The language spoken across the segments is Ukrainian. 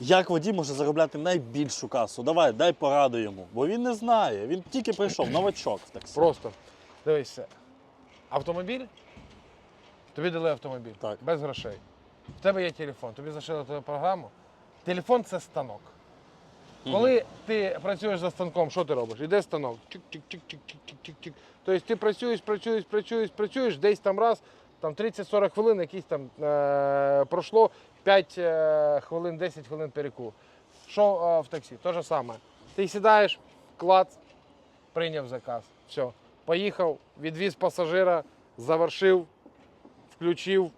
Як водій може заробляти найбільшу касу? Давай, дай пораду йому. Бо він не знає. Він тільки прийшов, новачок в таксі. Просто дивися. Автомобіль. Тобі дали автомобіль Так. без грошей. В тебе є телефон, тобі зашили твою програму. Телефон це станок. Коли ти працюєш за станком, що ти робиш? Іде станок. Чик-чик-чик-чик-чик-чик-чик. Тобто ти працюєш, працюєш, працюєш, працюєш, десь там раз, там 30-40 хвилин, якісь там е- пройшло 5 е- хвилин, 10 хвилин переку. Що е, в таксі? Те ж саме. Ти сідаєш, клац, прийняв заказ. Все. Поїхав, відвіз пасажира, завершив, включив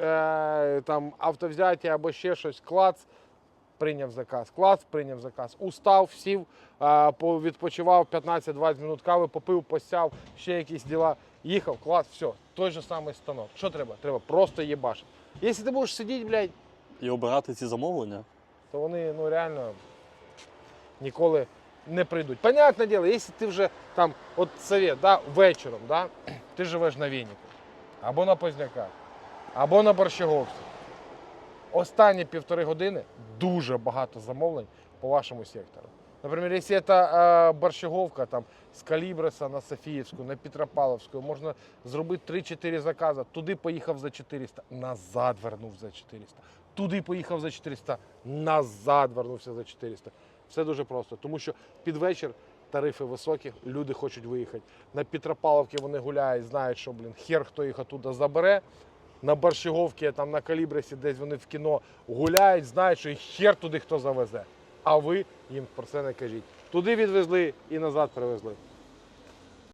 е, там автовзяття або ще щось, клац, прийняв заказ, клац, прийняв заказ, устав, сів, відпочивав 15-20 минут кави, попив, посяв, ще якісь діла. Їхав, клац, все, той же самий станок. Що треба? Треба просто їбашити. Якщо ти будеш сидіти, блядь, І обирати ці замовлення. то вони ну реально ніколи не прийдуть. Понятне діло, якщо ти вже там, от совет, да, вечором, да, ти живеш на Вініку, або на Позняках, або на Борщаговці. Останні півтори години дуже багато замовлень по вашому сектору. Наприклад, якщо це е, Борщаговка там, з Калібреса на Софіївську, на Петропавловську, можна зробити 3-4 закази. Туди поїхав за 400, назад вернув за 400. Туди поїхав за 400, назад вернувся за 400. Все дуже просто, тому що під вечір тарифи високі, люди хочуть виїхати. На Петропавловці вони гуляють, знають, що блін, хер хто їх оттуда забере. На Борщаговці, там на Калібресі, десь вони в кіно гуляють, знають, що їх хер туди хто завезе. А ви їм про це не кажіть. Туди відвезли і назад привезли.